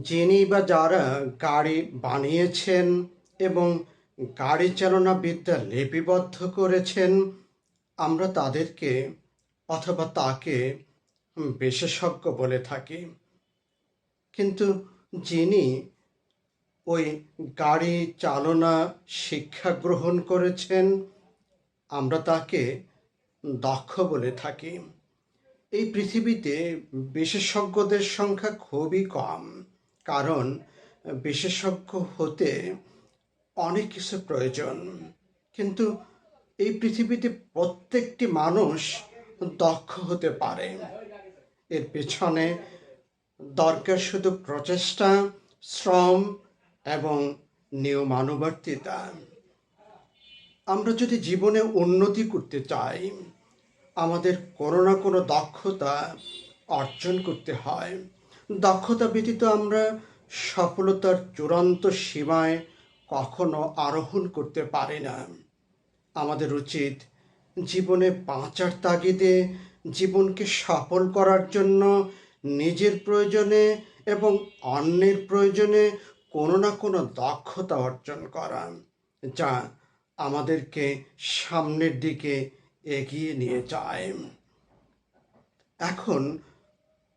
যিনি বা যারা গাড়ি বানিয়েছেন এবং গাড়ি চালনা বিদ্যা লিপিবদ্ধ করেছেন, আমরা তাদেরকে অথবা তাকে বিশেষজ্ঞ বলে থাকি। কিন্তু যিনি ওই গাড়ি চালনা শিক্ষা গ্রহণ করেছেন, আমরা তাকে দক্ষ বলে থাকি। এই পৃথিবীতে বিশেষজ্ঞদের সংখ্যা খুবই কম। কারণ বিশেষজ্ঞ হতে অনেক কিছু প্রয়োজন। কিন্তু এই পৃথিবীতে প্রত্যেকটি মানুষ দক্ষ হতে পারে। এর পেছনে দরকার শুধু প্রচেষ্টা, শ্রম এবং নিয়মানুবর্তিতা। আমরা যদি জীবনে উন্নতি করতে চাই, আমাদের কোনো না কোনো দক্ষতা অর্জন করতে হয়। দক্ষতা ব্যতীত আমরা সফলতার চূড়ান্ত সীমায় কখনো আরোহণ করতে পারি না। আমাদের উচিত জীবনে বাঁচার তাগিদে জীবনকে সফল করার জন্য নিজের প্রয়োজনে এবং অন্যের প্রয়োজনে কোনো না কোনো দক্ষতা অর্জন করা, যা আমাদেরকে সামনের দিকে এগিয়ে নিয়ে যায়। এখন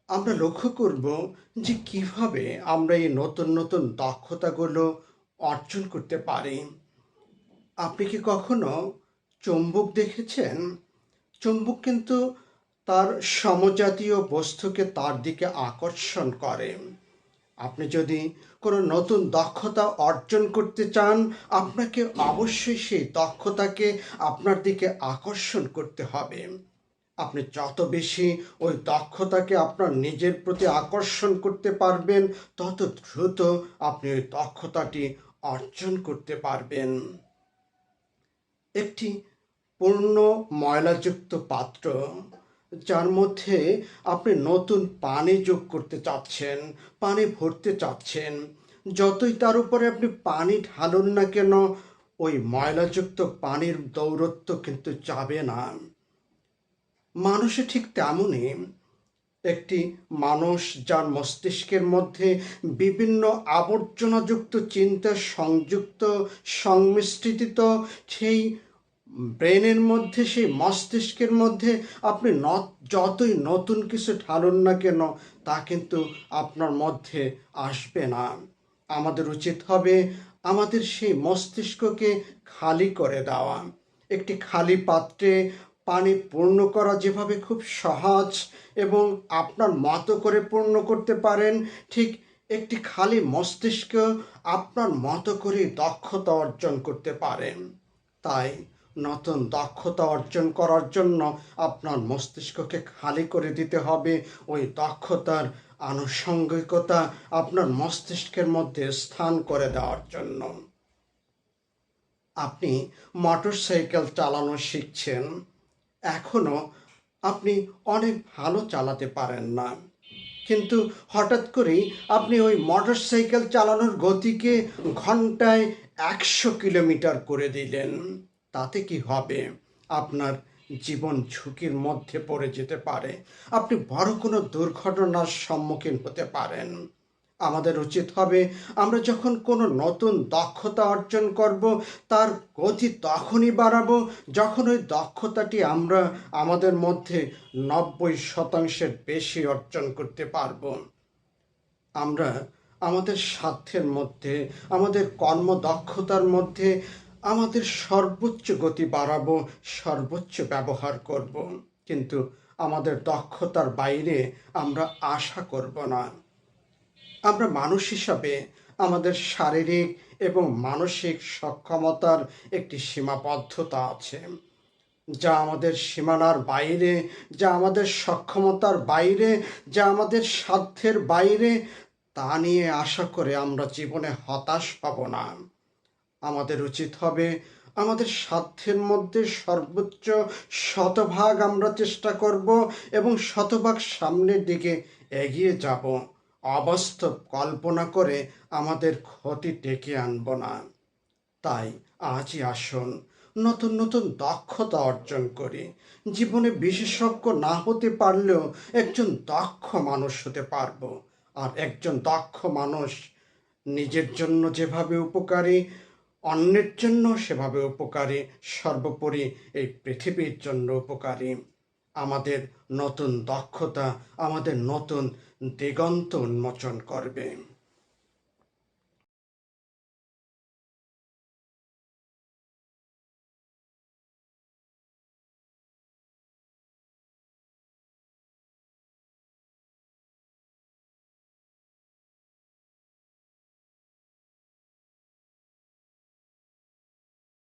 আমরা লক্ষ্য করব যে কীভাবে আমরা এই নতুন নতুন দক্ষতাগুলো অর্জন করতে পারি। আপনি কি কখনো চুম্বক দেখেছেন? চুম্বক কিন্তু তার সমজাতীয় বস্তুকে তার দিকে আকর্ষণ করে। আপনি যদি কোনো নতুন দক্ষতা অর্জন করতে চান, আপনাকে অবশ্যই সেই দক্ষতাকে আপনার দিকে আকর্ষণ করতে হবে। আপনি যত বেশি ওই দক্ষতাকে আপনার নিজের প্রতি আকর্ষণ করতে পারবেন, তত দ্রুত আপনি ওই দক্ষতাটি অর্জন করতে পারবেন। একটি পূর্ণ ময়লাযুক্ত পাত্র, যার মধ্যে আপনি নতুন পানি যোগ করতে চাচ্ছেন, পানি ভরতে চাচ্ছেন, যতই তার উপরে আপনি পানি ঢালুন না কেন, ওই ময়লাযুক্ত পানির দৌরত্ব কিন্তু যাবে না। মানুষে ঠিক তেমনই একটি মানুষ যার মস্তিষ্কের মধ্যে বিভিন্ন আবর্জনাযুক্ত চিন্তা সংযুক্ত, সংমিশ্রিত, সেই ব্রেনের মধ্যে, সেই মস্তিষ্কের মধ্যে আপনি যতই নতুন কিছু ঢালুন না কেন, তা কিন্তু আপনার মধ্যে আসবে না। আমাদের উচিত হবে আমাদের সেই মস্তিষ্ককে খালি করে দেওয়া। একটি খালি পাত্রে পানি পূর্ণ করা যেভাবে খুব সহজ এবং আপনার মতো করে পূর্ণ করতে পারেন, ঠিক একটি খালি মস্তিষ্ক আপনার মতো করে দক্ষতা অর্জন করতে পারেন। তাই নতুন দক্ষতা অর্জন করার জন্য আপনার মস্তিষ্ককে খালি করে দিতে হবে। ওই দক্ষতার আনুষঙ্গিকতা আপনার মস্তিষ্কের মধ্যে স্থান করে দেওয়ার জন্য। আপনি মোটর সাইকেল চালানো শিখছেন এখনও আপনি অনেক ভালো চালাতে পারেন না। কিন্তু হঠাৎ করেই আপনি ওই মোটর সাইকেল চালানোর গতিকে ঘন্টায় একশো কিলোমিটার করে দিলেন। তাতে কি হবে? আপনার জীবন ঝুঁকির মধ্যে পড়ে যেতে পারে। আপনি বড় কোনো দুর্ঘটনার সম্মুখীন হতে পারেন। আমাদের উচিত হবে আমরা যখন কোনো নতুন দক্ষতা অর্জন করব, তার গতি তখনই বাড়াবো যখন ওই দক্ষতাটি আমরা আমাদের মধ্যে নব্বই শতাংশের বেশি অর্জন করতে পারব। আমরা আমাদের সাধ্যের মধ্যে, আমাদের কর্মদক্ষতার মধ্যে আমাদের সর্বোচ্চ গতি বাড়াবো, সর্বোচ্চ ব্যবহার করব। কিন্তু আমাদের দক্ষতার বাইরে আমরা আশা করব না। আমরা মানুষ হিসাবে আমাদের শারীরিক এবং মানসিক সক্ষমতার একটি সীমাবদ্ধতা আছে, যা আমাদের সীমানার বাইরে, যা আমাদের সক্ষমতার বাইরে, যা আমাদের সাধ্যের বাইরে, তা নিয়ে আশা করে আমরা জীবনে হতাশ পাব না। আমাদের উচিত হবে আমাদের সাধ্যের মধ্যে সর্বোচ্চ শতভাগ আমরা চেষ্টা করব এবং শতভাগ সামনের দিকে এগিয়ে যাব। অবাস্তব কল্পনা করে আমাদের ক্ষতি ডেকে আনব না। তাই আজই আসুন, নতুন নতুন দক্ষতা অর্জন করি। জীবনে বিশেষজ্ঞ না হতে পারলেও একজন দক্ষ মানুষ হতে পারব। আর একজন দক্ষ মানুষ নিজের জন্য যেভাবে উপকারী, অন্যের জন্য সেভাবে উপকারী, সর্বোপরি এই পৃথিবীর জন্য উপকারী। আমাদের নতুন দক্ষতা আমাদের নতুন দিগন্ত উন্মোচন করবে।